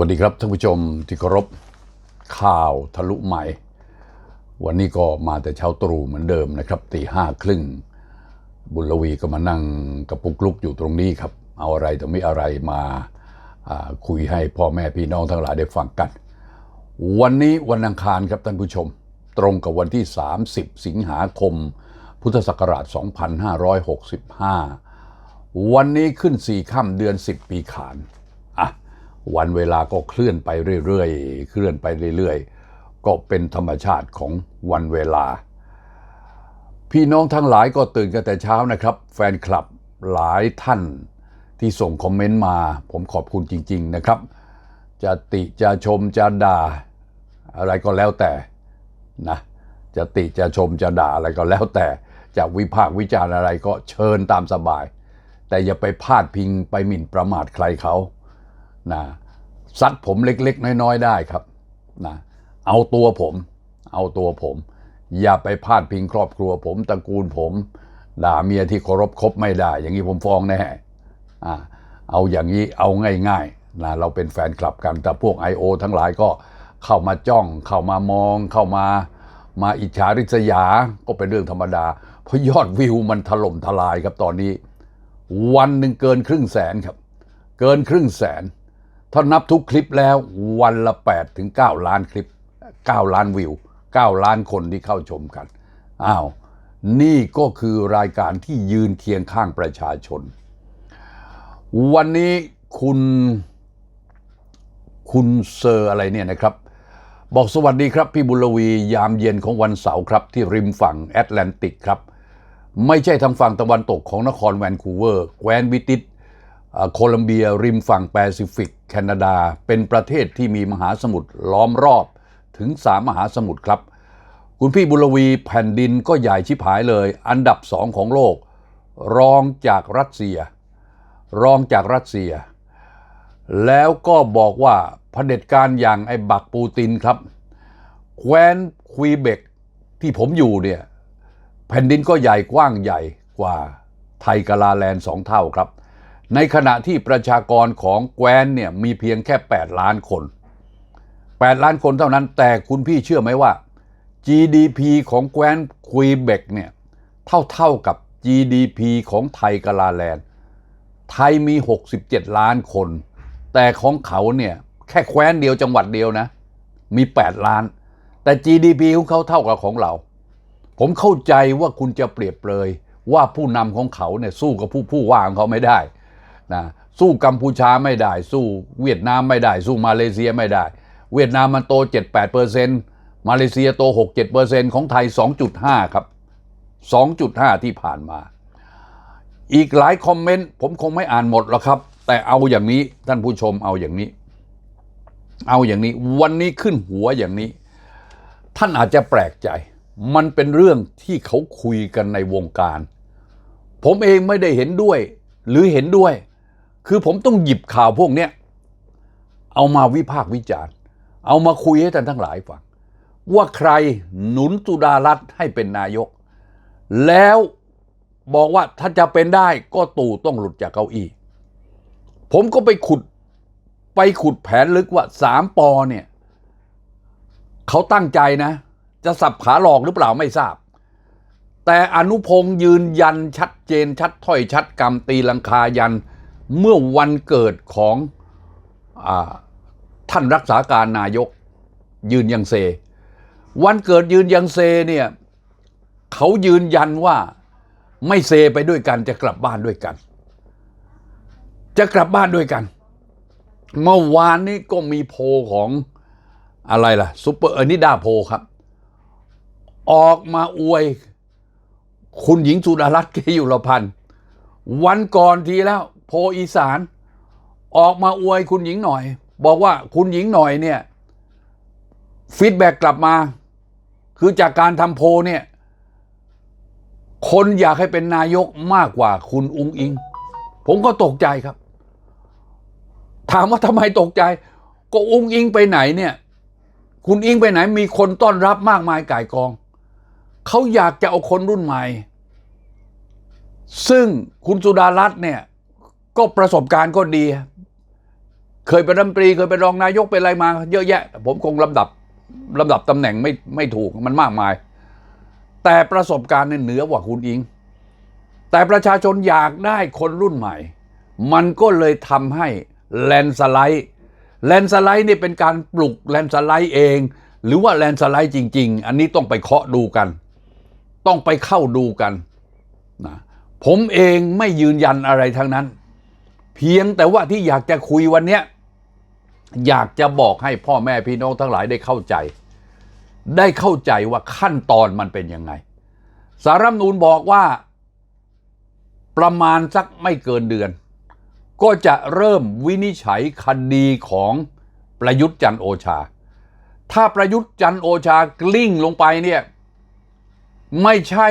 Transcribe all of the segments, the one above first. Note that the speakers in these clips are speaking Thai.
วัสดีครับท่านผู้ชมที่เคารพข่าวทะลุใหม่ วันนี้ก็มาแต่เช้าตรู่เหมือนเดิมนะครับตีห้าครึ่งบุญลวีก็มานั่งกระปุกลุกอยู่ตรงนี้ครับ เอาอะไรแต่ไม่อะไรมาคุยให้พ่อแม่พี่น้องทั้งหลายได้ฟังกัน วันนี้วันอังคารครับท่านผู้ชม ตรงกับวันที่ 30 สิงหาคม พุทธศักราช 2565 วันนี้ขึ้นสี่ค่ำเดือน 10 ปีขาน วันเวลาก็เคลื่อนไปเรื่อยๆ เคลื่อนไปเรื่อยๆ ก็เป็นธรรมชาติของวันเวลา พี่น้องทั้งหลายก็ตื่นกันแต่เช้านะครับ แฟนคลับหลายท่านที่ส่งคอมเมนต์มา ผมขอบคุณจริง ๆนะครับ จะติจะชมจะด่าอะไรก็แล้วแต่นะจะติจะชมจะด่าอะไรก็แล้วแต่จะวิพากษ์วิจารณ์อะไรก็เชิญตามสบาย แต่อย่าไปพาดพิงไปหมิ่นประมาทใครเขา นะซัดผมเล็กๆ น้อยๆ ได้ครับนะเอาตัวผม เอาตัวผม อย่าไปพาดพิงครอบครัวผมตระกูลผม ด่าเมียที่เคารพคบไม่ได้ อย่างนี้ผมฟ้องแน่อ่าเอาอย่างนี้เอาง่ายๆนะเราเป็นแฟนคลับกันแต่พวก I.O. ทั้งหลายก็เข้ามาจ้อง เข้ามามอง เข้ามามาอิจฉาริษยาก็เป็นเรื่องธรรมดา เพราะยอดวิวมันถล่มทลายครับตอนนี้ วันหนึ่งเกินครึ่งแสนครับ เกินครึ่งแสน ถ้านับทุกคลิปแล้ววันละ 8 ถึง 9 ล้านคลิป 9 ล้านวิว 9 ล้านคนที่เข้าชมกันอ้าวนี่ก็คือรายการที่ยืนเคียงข้างประชาชน วันนี้คุณคุณเซอร์อะไรเนี่ยนะครับ บอกสวัสดีครับ พี่บุรวียามเย็นของวันเสาร์ครับ ที่ริมฝั่งแอตแลนติกครับ ไม่ใช่ทางฝั่งตะวันตกของนครแวนคูเวอร์แคว้นบริติชอ่า โคลัมเบียริมฝั่งแปซิฟิก แคนาดา เป็นประเทศที่มีมหาสมุทรล้อมรอบถึงสามมหาสมุทรครับ คุณพี่บุรวีแผ่นดินก็ใหญ่ชิบหายเลย อันดับสองของโลก รองจากรัสเซีย รองจากรัสเซีย แล้วก็บอกว่าเผด็จการอย่างไอ้บักปูตินครับแคว้นควีเบกที่ผมอยู่เนี่ย แผ่นดินก็ใหญ่กว้างใหญ่กว่าไทยกาลาแลนด์สองเท่าครับ ในขณะที่ประชากรของแคว้นเนี่ยมีเพียงแค่ 8 ล้านคน 8 ล้านคนเท่านั้นแต่คุณพี่เชื่อไหมว่า GDP ของแคว้นควีเบกเนี่ยเท่าเท่ากับ GDP ของไทยกาลาแลนด์ ไทยมี 67 ล้านคน แต่ของเขาเนี่ยแค่แคว้นเดียวจังหวัดเดียวนะ มี 8 ล้าน แต่ GDP ของเขาเท่ากับของเรา ผมเข้าใจว่าคุณจะเปรียบเปรยว่าผู้นำของเขาเนี่ยสู้กับผู้ผู้ว่าของเขาไม่ได้ นะสู้กัมพูชาไม่ได้ สู้เวียดนามไม่ได้ สู้มาเลเซียไม่ได้ เวียดนามมันโต 7-8เปอร์เซ็นต์มาเลเซียโต 6-7เปอร์เซ็นต์ของไทย 2.5 ครับ 2.5 ที่ผ่านมา อีกหลายคอมเมนต์ผมคงไม่อ่านหมดหรอกครับ แต่เอาอย่างนี้ท่านผู้ชมเอาอย่างนี้ เอาอย่างนี้วันนี้ขึ้นหัวอย่างนี้ ท่านอาจจะแปลกใจ มันเป็นเรื่องที่เขาคุยกันในวงการ ผมเองไม่ได้เห็นด้วยหรือเห็นด้วย คือผมต้องหยิบข่าวพวกเนี้ยเอามาวิพากษ์วิจารณ์ เอามาคุยให้ท่านทั้งหลายฟัง ว่าใครหนุนตุดารัฐให้เป็นนายก แล้วบอกว่าถ้าจะเป็นได้ก็ตู่ต้องหลุดจากเก้าอี้ ผมก็ไปขุดไปขุดแผนลึกว่าสามปอเนี่ยเขาตั้งใจนะ จะสับขาหลอกหรือเปล่าไม่ทราบ แต่อนุพงษ์ยืนยันชัดเจนชัดถ้อยชัดกรรมตีลังคายัน เมื่อวันเกิดของอท่านรักษาการนายกยืนยังเซ วันเกิดยืนยังเซเนี่ยเขายืนยันว่าไม่เซไปด้วยกันจะกลับบ้านด้วยกัน จะกลับบ้านด้วยกัน เมื่อวานนี้ก็มีโพลของอะไรล่ะซุปเปอร์เอนิดาโพลครับ ออกมาอวย คุณหญิงสุดารัตน์เกยุรพันธ์วันก่อนทีแล้ว โพอีสาน ออกมาอวยคุณหญิงหน่อย บอกว่าคุณหญิงหน่อยเนี่ยฟีดแบ็กกลับมา คือจากการทำโพเนี่ย คนอยากให้เป็นนายกมากกว่าคุณอุงอิง ผมก็ตกใจครับ ถามว่าทำไมตกใจ ก็อุงอิงไปไหนเนี่ย คุณอิงไปไหนมีคนต้อนรับมากมายก่ายกอง เขาอยากจะเอาคนรุ่นใหม่ ซึ่งคุณสุดารัตน์เนี่ย ก็ประสบการณ์ก็ดี เคยเป็นรัฐมนตรีเคยเป็นรองนายกเป็นอะไรมา เยอะแยะ ผมคงลำดับลำดับตำแหน่งไม่ไม่ถูกมันมากมาย แต่ประสบการณ์เนี่ยเหนือกว่าคุณอิง แต่ประชาชนอยากได้คนรุ่นใหม่ มันก็เลยทำให้แลนสไลด์แลนสไลด์นี่เป็นการปลุกแลนสไลด์เอง หรือว่าแลนสไลด์จริง ๆ อันนี้ต้องไปเคาะดูกัน ต้องไปเข้าดูกันนะผมเองไม่ยืนยันอะไรทั้งนั้น เพียงแต่ว่าที่อยากจะคุยวันเนี้ยอยากจะบอกให้พ่อแม่พี่น้องทั้งหลายได้เข้าใจ ได้เข้าใจว่าขั้นตอนมันเป็นยังไง สารรัฐธรรมนูญบอกว่า ประมาณสักไม่เกินเดือน ก็จะเริ่มวินิจฉัยคดีของประยุทธ์จันโอชา ถ้าประยุทธ์จันโอชากลิ้งลงไปเนี่ย ไม่ใช่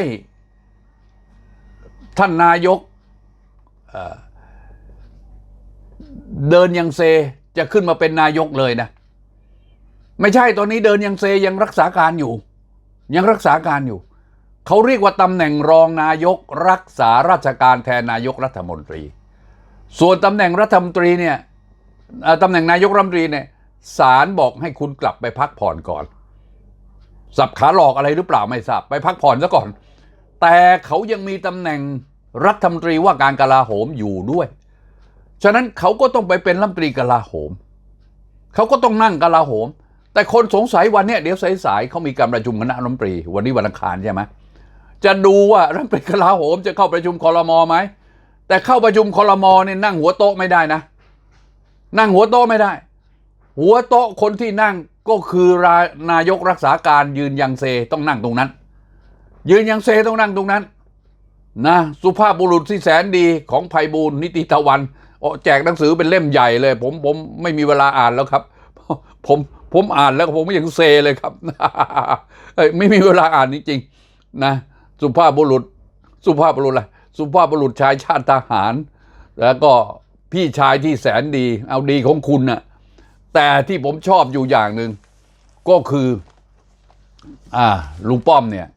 ท่านนายก เดินยังเซจะขึ้นมาเป็นนายกเลยนะ ไม่ใช่ตอนนี้เดินยังเซยังรักษาการอยู่ ยังรักษาการอยู่ เขาเรียกว่าตำแหน่งรองนายกรักษาราชการแทนนายกรัฐมนตรี ส่วนตำแหน่งรัฐมนตรีเนี่ยตำแหน่งนายกรัฐมนตรีเนี่ยศาลบอกให้คุณกลับไปพักผ่อนก่อน สับขาหลอกอะไรหรือเปล่าไม่ทราบไปพักผ่อนซะก่อน แต่เขายังมีตำแหน่งรัฐมนตรีว่าการกลาโหมอยู่ด้วย ฉะนั้นเขาก็ต้องไปเป็นรัฐมนตรีกลาโหม เขาก็ต้องนั่งกลาโหม แต่คนสงสัยวันนี้เดี๋ยวสายๆเขามีการประชุมคณะรัฐมนตรี วันนี้วันอังคารใช่ไหมจะดูว่ารัฐมนตรีกลาโหม จะเข้าประชุมคอรมอไหมแต่เข้าประชุมคอรมอเนี่ยนั่งหัวโต๊ะไม่ได้นะ นั่งหัวโต๊ะไม่ได้ หัวโต๊ะคนที่นั่งก็คือรานายกรักษาการยืนยังเซต้องนั่งตรงนั้น ยืนยังเซต้องนั่งตรงนั้นนะสุภาพบุรุษที่แสนดีของภัยบูลนิติตะวัน แจกหนังสือเป็นเล่มใหญ่เลย ผมผมไม่มีเวลาอ่านแล้วครับ ผมผมอ่านแล้วผมยังเซเลยครับไม่มีเวลาอ่านจริงๆนะ สุภาพบุรุษ สุภาพบุรุษอะไรสุภาพบุรุษชายชาติทหาร แล้วก็พี่ชายที่แสนดี เอาดีของคุณน่ะแต่ที่ผมชอบอยู่อย่างหนึ่งก็คือ อ่าลุงป้อมเนี่ย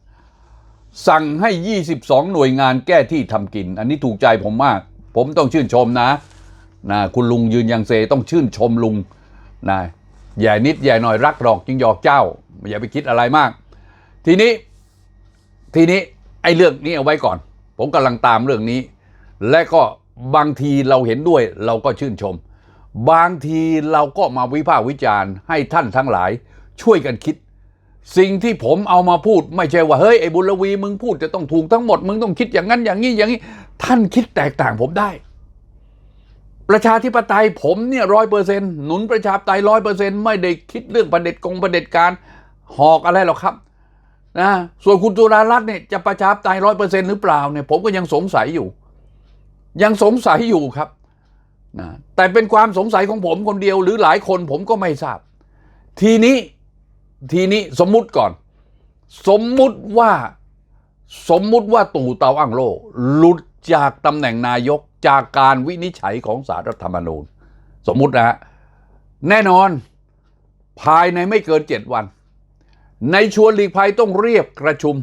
สั่งให้ 22 หน่วยงานแก้ที่ทำกิน อันนี้ถูกใจผมมาก ผมต้องชื่นชมนะ นะคุณลุงยืนยังเซต้องชื่นชมลุงนะแย่นิดแย่หน่อยรักหรอกจึงหยอกเจ้าอย่าไปคิดอะไรมาก ทีนี้ทีนี้ไอ้เรื่องนี้เอาไว้ก่อน ผมกำลังตามเรื่องนี้ และก็บางทีเราเห็นด้วยเราก็ชื่นชม บางทีเราก็มาวิพากษ์วิจารณ์ให้ท่านทั้งหลายช่วยกันคิด สิ่งที่ผมเอามาพูด ไม่ใช่ว่าเฮ้ยไอ้บุญลวีมึงพูดจะต้องถูกทั้งหมดมึงต้องคิดอย่างนั้นอย่างนี้อย่างนี้ ท่านคิดแตกต่างผมได้ ประชาธิปไตยผมเนี่ยร้อยเปอร์เซ็นต์หนุนประชาธิปไตยร้อยเปอร์เซ็นต์ไม่ได้คิดเรื่องประเด็จกงประเด็จการหอกอะไรหรอกครับนะส่วนคุณจุฬารัตน์เนี่ยจะประชาธิปไตยร้อยเปอร์เซ็นต์หรือเปล่าเนี่ยผมก็ยังสงสัยอยู่ ยังสงสัยอยู่ครับนะแต่เป็นความสงสัยของผมคนเดียวหรือหลายคนผมก็ไม่ทราบ ทีนี้ทีนี้สมมุติก่อน สมมุติว่าสมมุติว่าตู่เตาอั้งโลหลุดจากตำแหน่งนายก จากการวินิจฉัยของสารรัฐธรรมนูญ สมมุตินะฮะแน่นอนภายในไม่เกินเจ็ดวัน ในชวนหลีกภัยต้องเรียกประชุม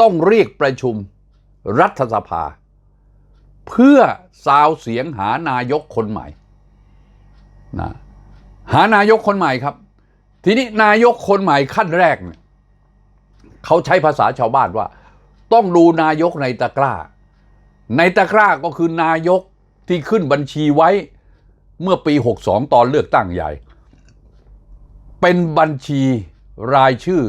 ต้องเรียกประชุมรัฐสภา เพื่อซาวเสียงหานายกคนใหม่นะหานายกคนใหม่ครับ ทีนี้นายกคนใหม่ขั้นแรกเนี่ยเขาใช้ภาษาชาวบ้านว่า ต้องดูนายกในตะกร้า ในตะกร้าก็คือนายกที่ขึ้นบัญชีไว้เมื่อปี 62 ตอนเลือกตั้งใหญ่ เป็นบัญชีรายชื่อ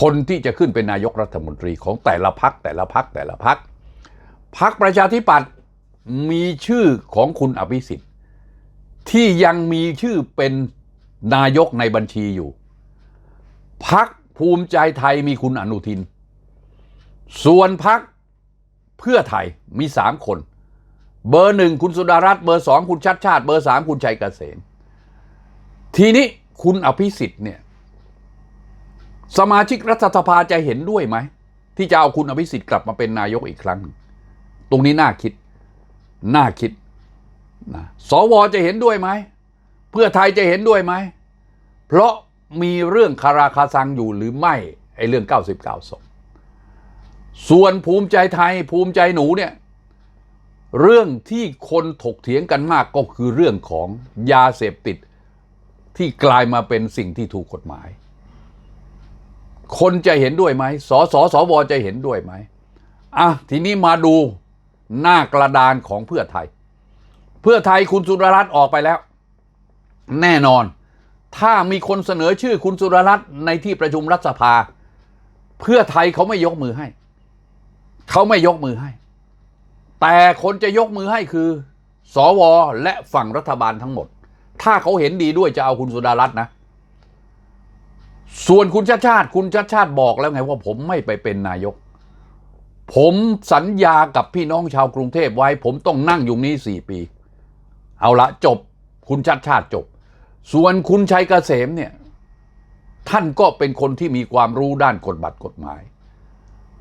คนที่จะขึ้นเป็นนายกรัฐมนตรีของแต่ละพักแต่ละพักแต่ละพักพักประชาธิปัตย์มีชื่อของคุณอภิสิทธิ์ ที่ยังมีชื่อเป็นนายกในบัญชีอยู่พักภูมิใจไทยมีคุณอนุทิน ส่วนพัก เพื่อไทยมีสามคน เบอร์หนึ่งคุณสุดารัตน์เบอร์สองคุณชัดชาติเบอร์สามคุณชัยเกษมทีนี้คุณอภิสิทธิ์เนี่ยสมาชิกรัฐสภาจะเห็นด้วยไหม ที่จะเอาคุณอภิสิทธิ์กลับมาเป็นนายกอีกครั้งหนึ่งตรงนี้น่าคิด น่าคิดนะสวจะเห็นด้วยไหม เพื่อไทยจะเห็นด้วยไหม เพราะมีเรื่องคาราคาซังอยู่หรือไม่ไอ้เรื่อง 99ศพ ส่วนภูมิใจไทยภูมิใจหนูเนี่ยเรื่องที่คนถกเถียงกันมากก็คือเรื่องของยาเสพติดที่กลายมาเป็นสิ่งที่ถูกกฎหมาย คนจะเห็นด้วยไหมสสสวจะเห็นด้วยไหมอะทีนี้มาดูหน้ากระดานของเพื่อไทย เพื่อไทยคุณสุรรัตน์ออกไปแล้ว แน่นอน ถ้ามีคนเสนอชื่อคุณสุรรัตน์ในที่ประชุมรัฐสภา เพื่อไทยเขาไม่ยกมือให้ เขาไม่ยกมือให้ แต่คนจะยกมือให้คือ สวและฝั่งรัฐบาลทั้งหมด ถ้าเขาเห็นดีด้วยจะเอาคุณสุดารัตน์นะ ส่วนคุณชาติชาติ คุณชาติชาติบอกแล้วไงว่าผมไม่ไปเป็นนายก ผมสัญญากับพี่น้องชาวกรุงเทพไว้ ผมต้องนั่งอยู่นี้สี่ปี เอาละจบ คุณชาติชาติจบ ส่วนคุณชัยเกษมเนี่ยท่านก็เป็นคนที่มีความรู้ด้านกฎบัตรกฎหมาย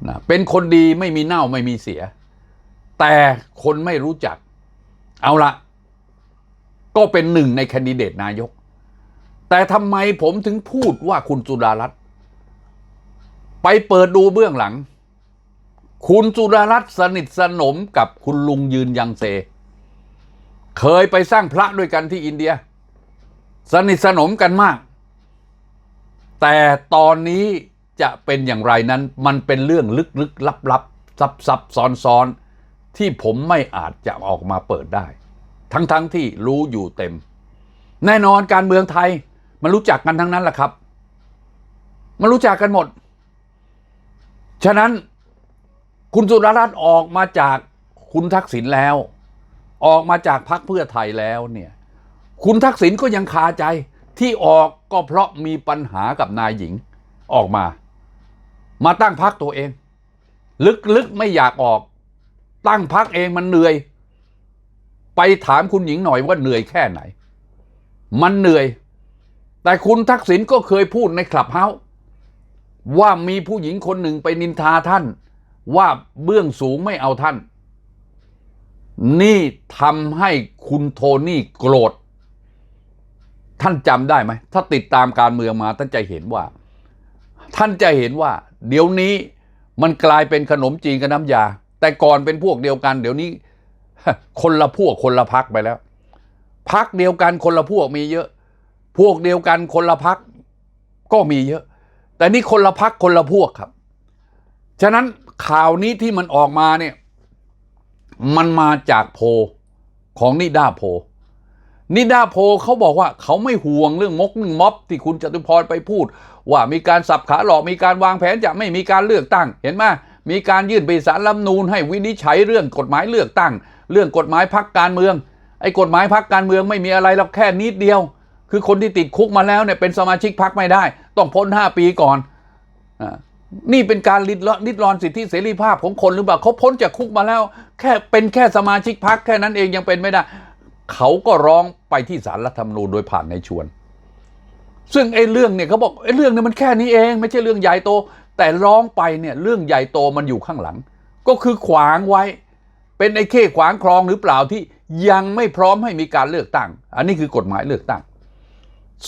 นะเป็นคนดีไม่มีเน่าไม่มีเสีย แต่คนไม่รู้จัก เอาละก็เป็นหนึ่งในแคนดิเดตนายก แต่ทำไมผมถึงพูดว่าคุณสุดารัตน์ไปเปิดดูเบื้องหลัง คุณสุดารัตน์สนิทสนมกับคุณลุงยืนยังเซ เคยไปสร้างพระด้วยกันที่อินเดีย สนิทสนมกันมาก แต่ตอนนี้ จะเป็นอย่างไรนั้น มันเป็นเรื่องลึกๆลับๆซับซับซ้อนซ้อนที่ผมไม่อาจจะออกมาเปิดได้ ทั้งๆทที่รู้อยู่เต็ม แน่นอนการเมืองไทย มันรู้จักกันทั้งนั้นแหละครับ มันรู้จักกันหมด ฉะนั้นคุณสุรรัตน์ออกมาจากคุณทักษิณแล้ว ออกมาจากพรรคเพื่อไทยแล้วเนี่ยคุณทักษิณก็ยังคาใจที่ออกก็เพราะมีปัญหากับนายหญิงออกมา มาตั้งพักตัวเอง ลึกๆไม่อยากออก ตั้งพักเองมันเหนื่อย ไปถามคุณหญิงหน่อยว่าเหนื่อยแค่ไหน มันเหนื่อย แต่คุณทักษิณก็เคยพูดในคลับเฮาส์ว่ามีผู้หญิงคนหนึ่งไปนินทาท่าน ว่าเบื้องสูงไม่เอาท่าน นี่ทำให้คุณโทนี่โกรธ ท่านจำได้ไหม ถ้าติดตามการเมืองมาท่านจะเห็นว่า ท่านจะเห็นว่า เดี๋ยวนี้มันกลายเป็นขนมจีนกับน้ำยา แต่ก่อนเป็นพวกเดียวกัน เดี๋ยวนี้ คนละพวกคนละพักไปแล้ว พักเดียวกันคนละพวกมีเยอะ พวกเดียวกันคนละพักก็มีเยอะ แต่นี่คนละพักคนละพวกครับ ฉะนั้นข่าวนี้ที่มันออกมาเนี่ย มันมาจากโพลของนิด้าโพล นิดาโพเขาบอกว่าเขาไม่ห่วงเรื่องมกเรื่งม็อบที่คุณจตุพรไปพูด ว่ามีการสับขาหลอกมีการวางแผนจะไม่มีการเลือกตั้ง เห็นไหมมีการยื่นไปศาลรัฐมนูญให้วินิจฉัยเรื่องกฎหมายเลือกตั้ง เรื่องกฎหมายพักการเมืองไอ้กฎหมายพักการเมืองไม่มีอะไรหรอกแค่นิดเดียว คือคนที่ติดคุกมาแล้วเนี่ยเป็นสมาชิกพักไม่ได้ ต้องพ้น 5 ปีก่อนอนี่เป็นการลิดละลิดรอนสิทธิเสรีภาพของคนหรือเปล่าเขาพ้นจากคุกมาแล้ว แค่เป็นแค่สมาชิกพักแค่นั้นเองยังเป็นไม่ได้ เขาก็ร้องไปที่ศาลรัฐธรรมนูญโดยผ่านในชวน ซึ่งไอ้เรื่องเนี่ยเขาบอกไอ้เรื่องเนี่ยมันแค่นี้เอง ไม่ใช่เรื่องใหญ่โต แต่ร้องไปเนี่ยเรื่องใหญ่โตมันอยู่ข้างหลัง ก็คือขวางไว้ เป็นไอ้เข้ขวางคลองหรือเปล่าที่ยังไม่พร้อมให้มีการเลือกตั้ง อันนี้คือกฎหมายเลือกตั้ง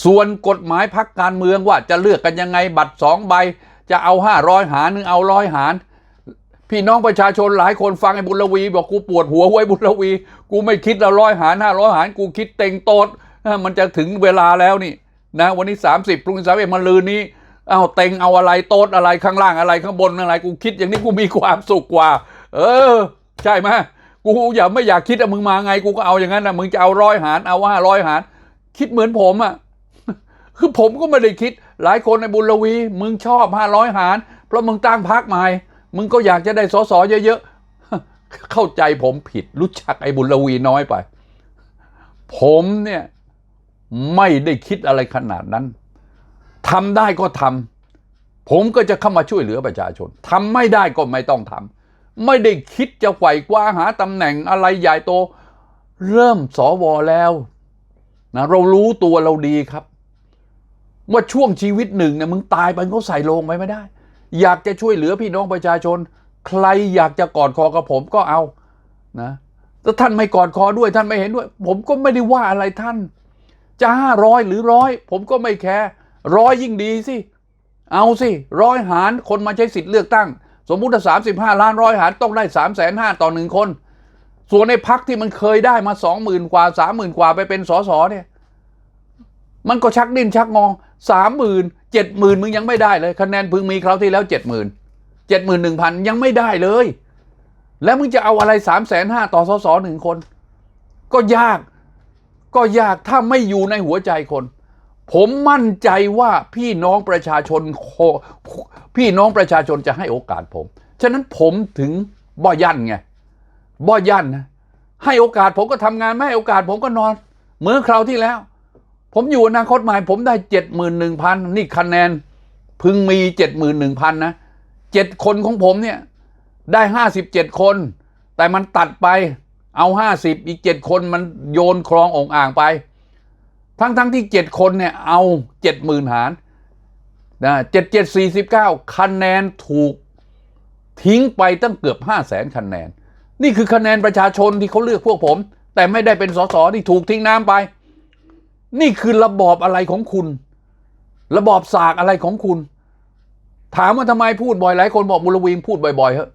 ส่วนกฎหมายพักการเมืองว่าจะเลือกกันยังไงบัตรสองใบ จะเอาห้าร้อยหารหรือเอาร้อยหาร พี่น้องประชาชนหลายคนฟังไอ้บุญละวี บอกกูปวดหัวไว้บุญละวี กูไม่คิดละร้อยหารห้าร้อยหารกูคิดเต็งโตดมันจะถึงเวลาแล้วนี่นะวันนี้ 30พรุ่งนี้สามเอ็ดมันลืนนี้เอาเต็งเอาอะไรโต๊ดอะไรข้างล่างอะไรข้างบนอะไร กูคิดอย่างนี้กูมีความสุขกว่า เออ ใช่ไหมกูอย่าไม่อยากคิดอะมึงมาไง กูก็เอาอย่างนั้นนะมึงจะเอาร้อยหารเอาห้าร้อยหาร คิดเหมือนผมอะคือผมก็ไม่ได้คิด หลายคนในบุญละวี มึงชอบห้าร้อยหาร เพราะมึงตั้งพักใหม่ มึงก็อยากจะได้สอสอเยอะๆ เข้าใจผมผิด รู้จักไอ้บุญลวีน้อยไป ผมเนี่ยไม่ได้คิดอะไรขนาดนั้นทำได้ก็ทำผมก็จะเข้ามาช่วยเหลือประชาชนทำไม่ได้ก็ไม่ต้องทำไม่ได้คิดจะไขว่คว้าหาตำแหน่งอะไรใหญ่โต เริ่มสวแล้วนะเรารู้ตัวเราดีครับ ว่าช่วงชีวิตหนึ่งเนี่ยมึงตายไปเขาใส่โลงไปไม่ได้ อยากจะช่วยเหลือพี่น้องประชาชน ใครอยากจะกอดคอกับผมก็เอานะถ้าท่านไม่กอดคอด้วยท่านไม่เห็นด้วย ผมก็ไม่ได้ว่าอะไรท่าน จะห้าร้อยหรือร้อยผมก็ไม่แคร์ร้อยยิ่งดีสิเอาสิร้อยหารคนมาใช้สิทธิ์เลือกตั้ง สมมุติถ้าสามสิบห้าล้านร้อยหารต้องได้สามแสนห้าต่อหนึ่งคน ส่วนในพักที่มันเคยได้มาสองหมื่นกว่าสามหมื่นกว่าไปเป็นสสเนี่ย มันก็ชักดิ้นชักงอ สามหมื่นเจ็ดหมื่นมึงยังไม่ได้เลย คะแนนพึงมีคราวที่แล้วเจ็ดหมื่นเจ็ดหมื่นหนึ่งพันยังไม่ได้เลย แล้วมึงจะเอาอะไรสามแสนห้าต่อสสหนึ่งคน ก็ยากก็ยากถ้าไม่อยู่ในหัวใจคน ผมมั่นใจว่าพี่น้องประชาชนพี่น้องประชาชนจะให้โอกาสผม ฉะนั้นผมถึงบ่ยันไงบ่ยันนะให้โอกาสผมก็ทำงานไม่ให้โอกาสผมก็นอน เหมือนคราวที่แล้ว ผมอยู่อนาคตใหม่ผมได้เจ็ดหมื่นหนึ่งพันนี่คะแนนพึงมีเจ็ดหมื่นหนึ่งพันนะเจ็ดคนของผมเนี่ย ได้ห้าสิบเจ็ดคน แต่มันตัดไปเอาห้าสิบอีกเจ็ดคนมันโยนคลององอ่างไป ทั้งทั้งที่เจ็ดคนเนี่ย เอาเจ็ดหมื่นหารนะเจ็ดเจ็ดสี่สิบเก้าคะแนนถูกทิ้งไปตั้งเกือบห้าแสนคะแนน นี่คือคะแนนประชาชนที่เขาเลือกพวกผม แต่ไม่ได้เป็นสสที่ถูกทิ้งน้ำไป นี่คือระบอบอะไรของคุณ ระบอบสากอะไรของคุณ ถามว่าทำไมพูดบ่อยหลายคนบอกบุรวีมพูดบ่อยๆเฮ้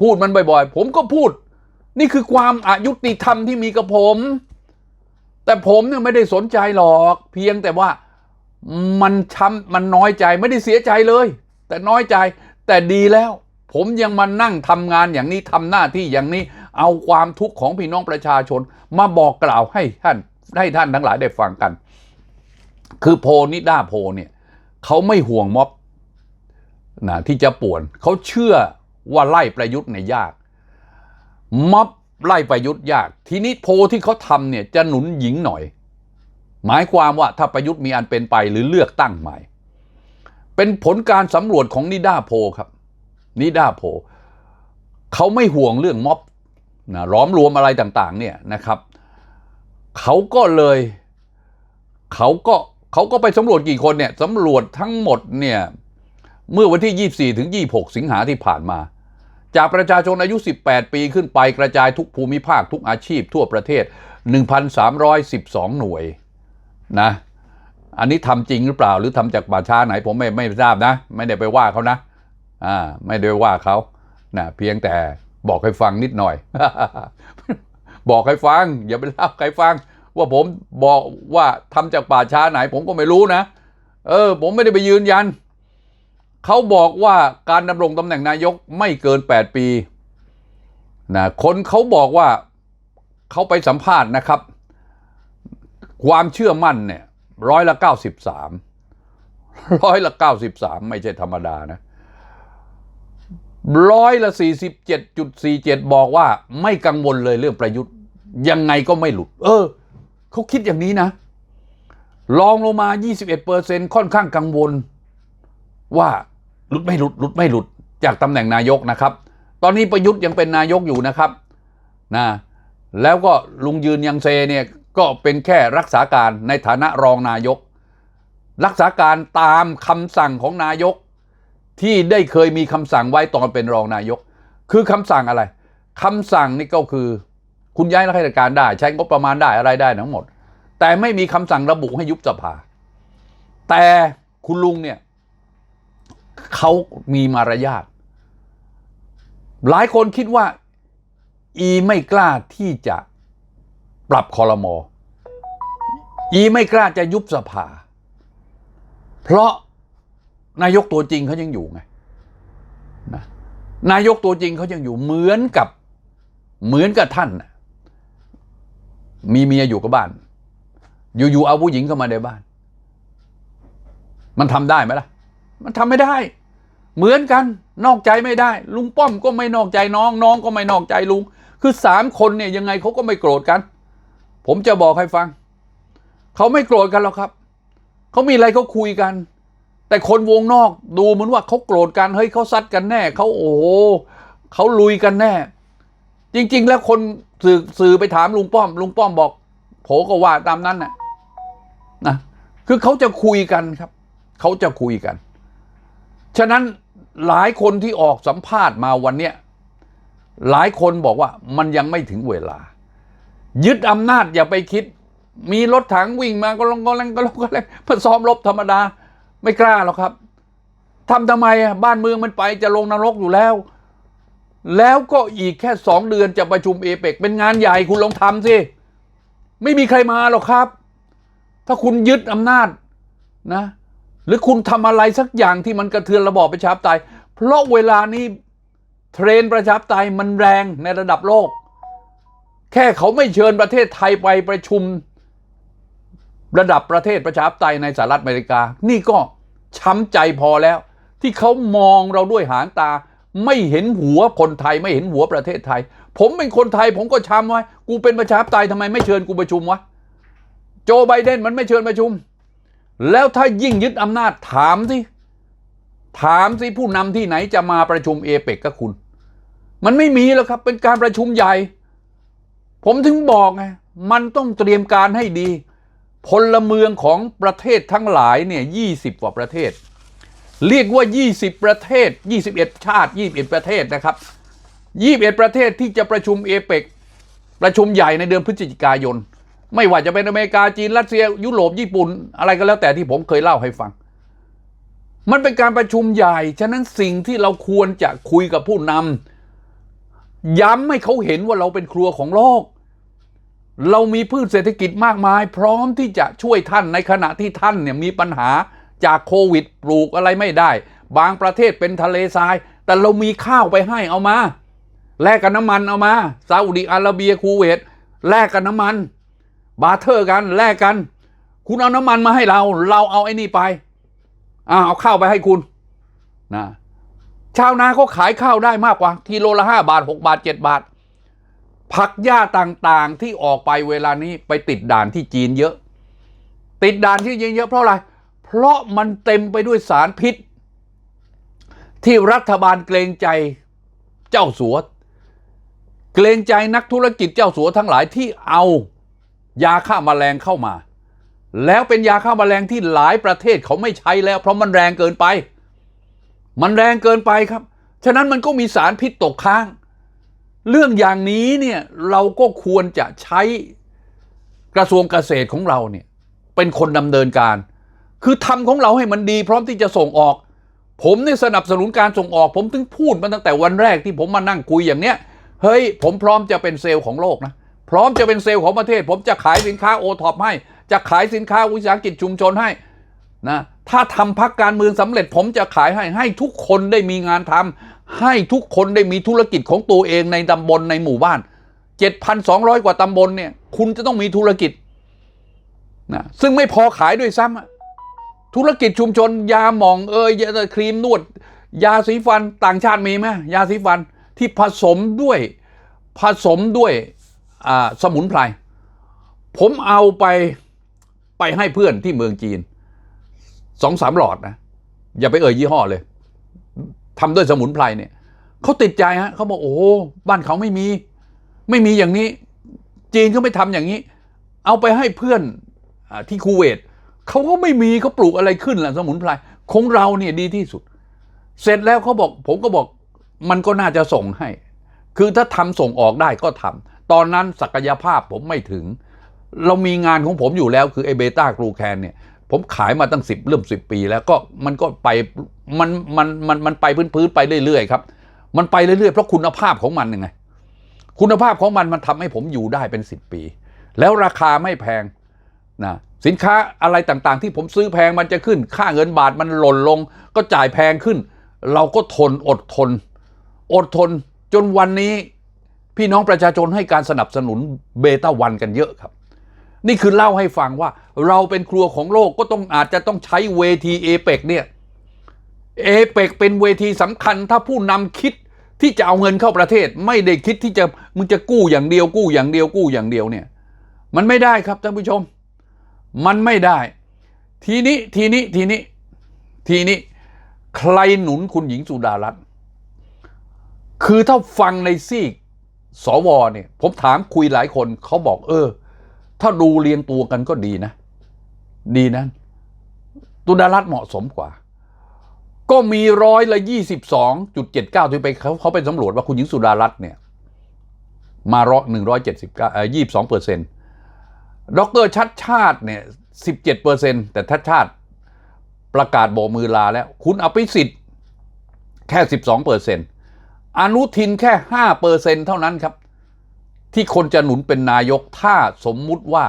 พูดมันบ่อยๆ ผมก็พูด นี่คือความอายุติธรรมที่มีกับผม แต่ผมเนี่ยไม่ได้สนใจหรอก เพียงแต่ว่ามันช้ำมันน้อยใจไม่ได้เสียใจเลย แต่น้อยใจแต่ดีแล้ว ผมยังมานั่งทำงานอย่างนี้ทำหน้าที่อย่างนี้ เอาความทุกข์ของพี่น้องประชาชน มาบอกกล่าวให้ท่าน ให้ท่านทั้งหลายได้ฟังกัน คือโพนิด้าโพเนี่ยเขาไม่ห่วงม็อบนะที่จะป่วนเขาเชื่อว่าไล่ประยุทธ์ในยาก ม็อบไล่ประยุทธ์ยาก ทีนี้โพที่เขาทำเนี่ยจะหนุนหญิงหน่อย หมายความว่าถ้าประยุทธ์มีอันเป็นไปหรือเลือกตั้งใหม่ เป็นผลการสำรวจของนิด้าโพครับ นิด้าโพเขาไม่ห่วงเรื่องม็อบนะล้อมรวมอะไรต่างๆเนี่ยนะครับ เขาก็เลยเขาก็เขาก็ไปสำรวจกี่คนเนี่ยสำรวจทั้งหมดเนี่ยเมื่อวันที่ 24 ถึง 26 สิงหาที่ผ่านมา จากประชาชนอายุ 18 ปีขึ้นไปกระจายทุกภูมิภาคทุกอาชีพทั่วประเทศ 1,312 หน่วยนะอันนี้ทำจริงหรือเปล่าหรือทำจากป่าช้าไหนผมไม่ไม่ทราบนะ ไม่ได้ไปว่าเขานะอ่าไม่ได้ว่าเขานะเพียงแต่บอกให้ฟังนิดหน่อย บอกให้ฟัง อย่าไปเล่าใครฟัง ว่าผมบอกว่าทำจากป่าช้าไหน ผมก็ไม่รู้นะ เออ ผมไม่ได้ไปยืนยัน เขาบอกว่าการดำรงตำแหน่งนายกไม่เกิน 8 ปีนะคนเขาบอกว่าเขาไปสัมภาษณ์นะครับ ความเชื่อมั่นเนี่ยร้อยละเก้าสิบสามร้อยละเก้าสิบสามไม่ใช่ธรรมดานะร้อยละสี่สิบเจ็ดจุดสี่เจ็ดบอกว่าไม่กังวลเลยเรื่องประยุทธ์ ยังไงก็ไม่หลุด เออเขาคิดอย่างนี้นะลองลงมา 21เปอร์เซ็นค่อนข้างกังวล ว่าหลุดไม่หลุดหลุดไม่หลุด จากตำแหน่งนายกนะครับ ตอนนี้ประยุทธ์ยังเป็นนายกอยู่นะครับนะแล้วก็ลุงยืนยังเซเนี่ยก็เป็นแค่รักษาการในฐานะรองนายก รักษาการตามคำสั่งของนายก ที่ได้เคยมีคำสั่งไว้ตอนเป็นรองนายก คือคำสั่งอะไรคำสั่งนี่ก็คือ คุณย้ายราชการได้ ใช้งบประมาณได้อะไรได้ทั้งหมด แต่ไม่มีคำสั่งระบุให้ยุบสภา แต่คุณลุงเนี่ยเขามีมารยาทหลายคนคิดว่า อีไม่กล้าที่จะปรับคอรมออีไม่กล้าจะยุบสภา เพราะนายกตัวจริงเขายังอยู่ไงนะนายกตัวจริงเขายังอยู่เหมือนกับเหมือนกับท่านนะ มีเมียอยู่กับบ้าน อยู่ๆเอาผู้หญิงเข้ามาในบ้าน มันทำได้ไหมล่ะ มันทำไม่ได้ เหมือนกัน นอกใจไม่ได้ ลุงป้อมก็ไม่นอกใจน้อง น้องก็ไม่นอกใจลุง คือสามคนเนี่ยยังไงเขาก็ไม่โกรธกัน ผมจะบอกให้ฟัง เขาไม่โกรธกันหรอกครับ เขามีอะไรเขาคุยกัน แต่คนวงนอกดูเหมือนว่าเขาโกรธกัน เฮ้ยเขาซัดกันแน่ เขาโอ้โหเขาลุยกันแน่ จริง ๆ แล้วคนสื่อสื่อไปถามลุงป้อม ลุงป้อมบอกโผก็ว่าตามนั้นน่ะนะคือเขาจะคุยกันครับ เขาจะคุยกัน ฉะนั้นหลายคนที่ออกสัมภาษณ์มาวันเนี้ยหลายคนบอกว่ามันยังไม่ถึงเวลา ยึดอำนาจอย่าไปคิด มีรถถังวิ่งมาก็ลงก็แรงก็ลงก็แรงเพื่อซ้อมรบธรรมดา ไม่กล้าหรอกครับทำทำไมอะบ้านเมืองมันไปจะลงนรกอยู่แล้ว แล้วก็อีกแค่สองเดือนจะประชุมเอเปกเป็นงานใหญ่คุณลองทำสิ ไม่มีใครมาหรอกครับ ถ้าคุณยึดอำนาจนะ หรือคุณทำอะไรสักอย่างที่มันกระเทือนระบอบประชาธิปไตย เพราะเวลานี้เทรนประชาธิปไตยมันแรงในระดับโลก แค่เขาไม่เชิญประเทศไทยไปประชุม ระดับประเทศประชาธิปไตยในสหรัฐอเมริกา นี่ก็ช้ำใจพอแล้ว ที่เขามองเราด้วยหางตา ไม่เห็นหัวคนไทยไม่เห็นหัวประเทศไทย ผมเป็นคนไทยผมก็ช้ำไว้ กูเป็นประชาธิปไตยทำไมไม่เชิญกูประชุมวะโจไบเดนมันไม่เชิญประชุม แล้วถ้ายิ่งยึดอำนาจถามสิ ถามสิผู้นำที่ไหนจะมาประชุมเอเปกกับคุณ มันไม่มีแล้วครับ เป็นการประชุมใหญ่ ผมถึงบอกไงมันต้องเตรียมการให้ดี พลเมืองของประเทศทั้งหลายเนี่ยยี่สิบกว่าประเทศ เรียกว่า 20 ประเทศ 21 ชาติ 21 ประเทศนะครับ 21 ประเทศที่จะประชุมเอเปกประชุมใหญ่ในเดือนพฤศจิกายน ไม่ว่าจะเป็นอเมริกาจีน รัสเซีย ยุโรปญี่ปุ่น อะไรก็แล้วแต่ที่ผมเคยเล่าให้ฟัง มันเป็นการประชุมใหญ่ ฉะนั้นสิ่งที่เราควรจะคุยกับผู้นำย้ำให้เขาเห็นว่าเราเป็นครัวของโลก เรามีพืชเศรษฐกิจมากมาย พร้อมที่จะช่วยท่านในขณะที่ท่านเนี่ยมีปัญหา จากโควิดปลูกอะไรไม่ได้ บางประเทศเป็นทะเลทราย แต่เรามีข้าวไปให้เอามา แลกกันน้ำมันเอามาซาอุดิอาระเบียคูเวตแลกกันน้ำมัน บาร์เทอร์กันแลกกัน คุณเอาน้ำมันมาให้เรา เราเอาไอ้นี่ไปอ่าเอาข้าวไปให้คุณนะชาวนาเขาขายข้าวได้มากกว่ากิโลละห้าบาทหกบาทเจ็ดบาท ผักหญ้าต่างๆที่ออกไปเวลานี้ไปติดด่านที่จีนเยอะ ติดด่านที่จีนเยอะเพราะอะไร เพราะมันเต็มไปด้วยสารพิษ ที่รัฐบาลเกรงใจเจ้าสัว เกรงใจนักธุรกิจเจ้าสัวทั้งหลายที่เอายาฆ่ามาแมลงเข้ามา แล้วเป็นยาฆ่ามาแมลงที่หลายประเทศเขาไม่ใช้แล้ว เพราะมันแรงเกินไป มันแรงเกินไปครับ ฉะนั้นมันก็มีสารพิษตกค้าง เรื่องอย่างนี้เนี่ยเราก็ควรจะใช้กระทรวงเกษตรของเราเนี่ยเป็นคนดำเนินการ คือทำของเราให้มันดีพร้อมที่จะส่งออก ผมเนี่ยสนับสนุนการส่งออก ผมถึงพูดมาตั้งแต่วันแรกที่ผมมานั่งคุยอย่างเนี้ยเฮ้ย ผมพร้อมจะเป็นเซลล์ของโลกนะพร้อมจะเป็นเซลล์ของประเทศ ผมจะขายสินค้าโอท็อปให้ จะขายสินค้าวิสาหกิจชุมชนให้นะถ้าทำพักการเมืองสำเร็จ ผมจะขายให้ให้ทุกคนได้มีงานทำให้ทุกคนได้มีธุรกิจของตัวเองในตำบลในหมู่บ้าน 7,200 กว่าตำบลเนี่ยคุณจะต้องมีธุรกิจนะซึ่งไม่พอขายด้วยซ้ำ ธุรกิจชุมชน ยาหมองเอยยาครีมนวด ยาสีฟันต่างชาติมีไหมยาสีฟันที่ผสมด้วยผสมด้วยสมุนไพร ผมเอาไปไปให้เพื่อนที่เมืองจีนสองสามหลอดนะ อย่าไปเอ่ยยี่ห้อเลยทำด้วยสมุนไพรเนี่ยเขาติดใจฮะเขาบอกโอ้โบ้านเขาไม่มี ไม่มีอย่างนี้ จีนเขาไม่ทำอย่างนี้ เอาไปให้เพื่อนอที่คูเวต เขาก็ไม่มีเขาปลูกอะไรขึ้นล่ะสมุนไพรของเราเนี่ยดีที่สุด เสร็จแล้วเขาบอก ผมก็บอกมันก็น่าจะส่งให้ คือถ้าทำส่งออกได้ก็ทำตอนนั้นศักยภาพผมไม่ถึง เรามีงานของผมอยู่แล้วคือไอเบต้ากลูแคนเนี่ยผมขายมาตั้งสิบเริ่มสิบปีแล้วก็มันก็ไปมันมันมันมันไปพื้นพื้นๆไปเรื่อยๆครับ มันไปเรื่อยๆเพราะคุณภาพของมันยังไง คุณภาพของมันมันทำให้ผมอยู่ได้เป็นสิบปี แล้วราคาไม่แพงนะ สินค้าอะไรต่างๆ ที่ผมซื้อแพงมันจะขึ้น ค่าเงินบาทมันหล่นลง ก็จ่ายแพงขึ้น เราก็ทนอดทน อดทนจนวันนี้พี่น้องประชาชนให้การสนับสนุนเบต้าวันกันเยอะครับ นี่คือเล่าให้ฟังว่าเราเป็นครัวของโลกก็ต้องอาจจะต้องใช้เวทีเอเปกเนี่ยเอเปกเป็นเวทีสำคัญถ้าผู้นำคิดที่จะเอาเงินเข้าประเทศ ไม่ได้คิดที่จะมึงจะกู้อย่างเดียวกู้อย่างเดียวกู้อย่างเดียวเนี่ย มันไม่ได้ครับท่านผู้ชม มันไม่ได้ ทีนี้ทีนี้ทีนี้ทีนี้ใครหนุนคุณหญิงสุดารัตน์คือถ้าฟังในซีกสวเนี่ยผมถามคุยหลายคนเขาบอก เออ ถ้าดูเรียงตัวกันก็ดีนะ ดีนะตุดารัตน์เหมาะสมกว่า ก็มีร้อยละยี่สิบสองจุดเจ็ดเก้าที่ไปเขาเขาไปสำรวจว่าคุณหญิงสุดารัตน์เนี่ย มาร้อยหนึ่งร้อยเจ็ดสิบเก้ายี่สิบสองเปอร์เซ็นต์ ดรชัดชาติเนี่ยสิบเจ็ดเปอร์เซ็นต์แต่ชัดชาติประกาศโบกมือลาแล้ว คุณอภิสิทธิ์แค่สิบสองเปอร์เซ็นต์อนุทินแค่ห้าเปอร์เซ็นเท่านั้นครับ ที่คนจะหนุนเป็นนายกถ้าสมมุติว่า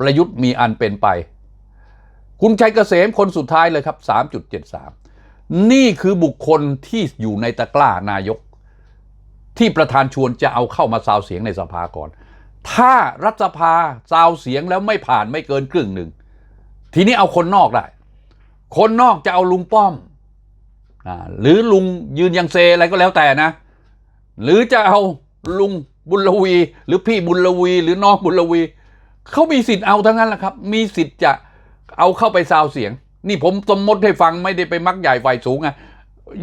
ประยุทธ์มีอันเป็นไป คุณชัยเกษมคนสุดท้ายเลยครับ3.73นี่คือบุคคลที่อยู่ในตะกร้านายก ที่ประธานชวนจะเอาเข้ามาซาวเสียงในสภาก่อน ถ้ารัฐสภาซาวเสียงแล้วไม่ผ่านไม่เกินครึ่งหนึ่ง ทีนี้เอาคนนอกได้ คนนอกจะเอาลุงป้อมอหรือลุงยืนยังเซอะไรก็แล้วแต่นะ หรือจะเอาลุงบุญลวี หรือพี่บุญลวี หรือน้องบุญลวี เขามีสิทธิ์เอาทั้งนั้นแหละครับ มีสิทธิ์จะเอาเข้าไปซาวเสียง นี่ผมสมมติให้ฟังไม่ได้ไปมักใหญ่ฝ่ายสูงไง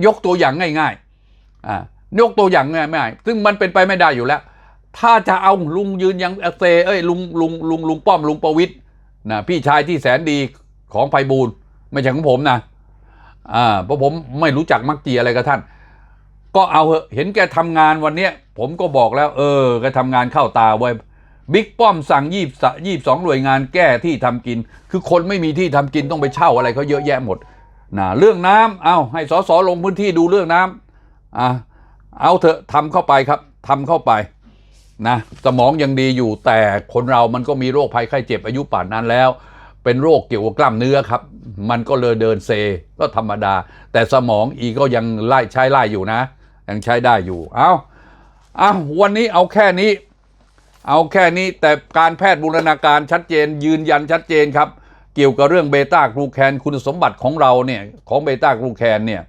ยกตัวอย่างง่ายๆอ่ายกตัวอย่างง่ายๆซึ่งมันเป็นไปไม่ได้อยู่แล้ว ถ้าจะเอาลุงยืนยังเซเอ้ยลุงลุงลุงลุงป้อมลุงประวิตยนะพี่ชายที่แสนดีของไพบูลไม่ใช่ของผมนะอ่าเพราะผมไม่รู้จักมักจีอะไรกับท่าน ก็เอาเหอะเห็นแกทำงานวันเนี้ยผมก็บอกแล้ว เออแกทำงานเข้าตาไว้บิ๊กป้อมสั่งยี่ยี่สองหน่วยงานแก้ที่ทำกิน คือคนไม่มีที่ทำกินต้องไปเช่าอะไรเขาเยอะแยะหมดนะเรื่องน้ำเอาให้สสลงพื้นที่ดูเรื่องน้ำอะเอาเถอะทำเข้าไปครับทำเข้าไป นะสมองยังดีอยู่แต่คนเรามันก็มีโรคภัยไข้เจ็บอายุป่านนั้นแล้ว เป็นโรคเกี่ยวกับกล้ามเนื้อครับ มันก็เลยเดินเซก็ธรรมดา แต่สมองอีก็ยังไล่ใช้ไล่อยู่นะ ยังใช้ได้อยู่ เอาเอาวันนี้เอาแค่นี้ เอาแค่นี้แต่การแพทย์บูรณาการชัดเจน ยืนยันชัดเจนครับ เกี่ยวกับเรื่องเบต้ากลูแคนคุณสมบัติของเราเนี่ยของเบต้ากลูแคนเนี่ย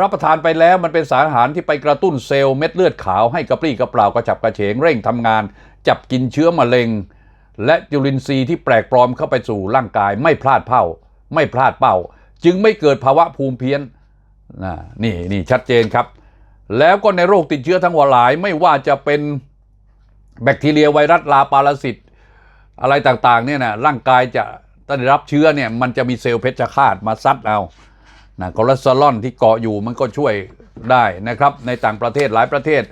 รับประทานไปแล้วมันเป็นสารอาหารที่ไปกระตุ้นเซลล์เม็ดเลือดขาวให้กระปรี้กระเปร่ากระฉับกระเฉงเร่งทำงาน จับกินเชื้อมะเร็ง และจุลินทรีย์ที่แปลกปลอมเข้าไปสู่ร่างกาย ไม่พลาดเป้า ไม่พลาดเป้า จึงไม่เกิดภาวะภูมิเพี้ยนน,นี่นี่ชัดเจนครับ แล้วก็ในโรคติดเชื้อทั้งหลาย ไม่ว่าจะเป็นแบคทีเรียไวรัสลาปาราสิตอะไรต่างๆเนี่ยนะร่างกายจะได้รับเชื้อเนี่ยมันจะมีเซลล์เพชฌฆาตมาซัดเอา นะคอเลสเตอรอลที่เกาะอยู่มันก็ช่วยได้นะครับในต่างประเทศหลายประเทศ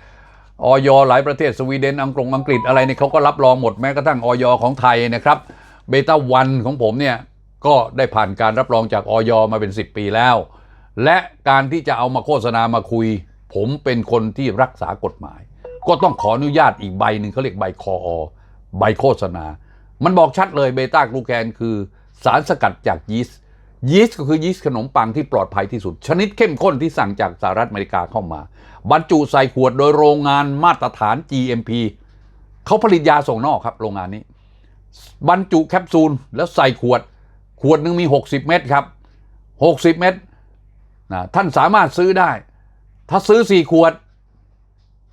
ออยหลายประเทศสวีเดนอังกฤษอังกฤษอะไรเนี่ยเขาก็รับรองหมดแม้กระทั่งออยของไทยนะครับเบต้าวันของผมเนี่ยก็ได้ผ่านการรับรองจากออยมาเป็น 10 ปีแล้ว และการที่จะเอามาโฆษณามาคุย ผมเป็นคนที่รักษากฎหมาย ก็ต้องขออนุญาตอีกใบหนึ่งเขาเรียกใบคออใบโฆษณา มันบอกชัดเลยเบต้ากลูแคนคือสารสกัดจากยีสต์ ยีสต์ก็คือยีสต์ขนมปังที่ปลอดภัยที่สุด ชนิดเข้มข้นที่สั่งจากสหรัฐอเมริกาเข้ามา บรรจุใส่ขวดโดยโรงงานมาตรฐาน GMP เขาผลิตยาส่งนอกครับ โรงงานนี้ บรรจุแคปซูลแล้วใส่ขวด ขวดหนึ่งมี 60 เม็ดครับ 60 เม็ดนะท่านสามารถซื้อได้ ถ้าซื้อ 4 ขวด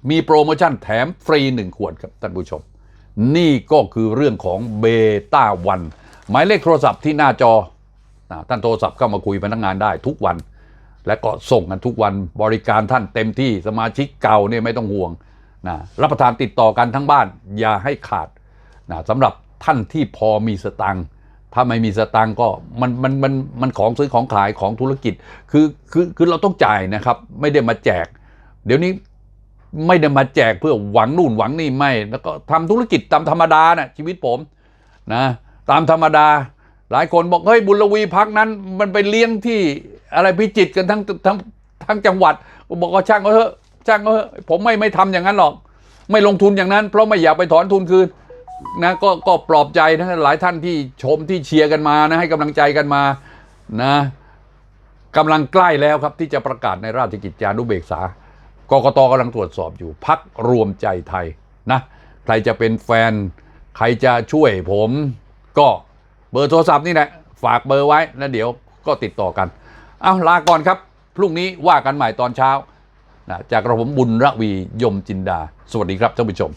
มีโปรโมชั่นแถมฟรี 1 ขวดครับท่านผู้ชม นี่ก็คือเรื่องของเบต้าวันหมายเลขโทรศัพท์ที่หน้าจอ ท่านโทรศัพท์เข้ามาคุยพนักงานได้ทุกวัน และก็ส่งกันทุกวันบริการท่านเต็มที่สมาชิกเก่าเนี่ยไม่ต้องห่วงนะรับประทานติดต่อกันทั้งบ้านอย่าให้ขาดนะสำหรับท่านที่พอมีสตังค์ถ้าไม่มีสตังค์ก็มันมันมันมันของซื้อของขายของธุรกิจคือคือคือเราต้องจ่ายนะครับ ไม่ได้มาแจก เดี๋ยวนี้ไม่ได้มาแจกเพื่อหวังนู่นหวังนี่ไม่ แล้วก็ทำธุรกิจตามธรรมดานะ่ะชีวิตผมนะตามธรรมดา หลายคนบอกเฮ้ยบุญลวีพักนั้น มันไปเลี้ยงที่อะไรพิจิตกันทั้งทั้งทั้งจังหวัดบอกว่าช่างก็เถอะช่างก็เถอะผมไม่ไม่ทำอย่างนั้นหรอก ไม่ลงทุนอย่างนั้น เพราะไม่อยากไปถอนทุนคืนนะก็ก็ปลอบใจนะหลายท่านที่ชมที่เชียร์กันมานะให้กำลังใจกันมานะกำลังใกล้แล้วครับที่จะประกาศในราชกิจจานุเบกษากกตกำลังตรวจสอบอยู่พักรวมใจไทยนะใครจะเป็นแฟน ใครจะช่วยผมก็ บอร์โทรศัพท์นี่แหละฝากเบอร์ไว้แล้วเดี๋ยวก็ติดต่อกัน เอาลาก่อนครับ พรุ่งนี้ว่ากันใหม่ตอนเช้านะจากกระผมบุญระวียมจินดา สวัสดีครับท่านผู้ชม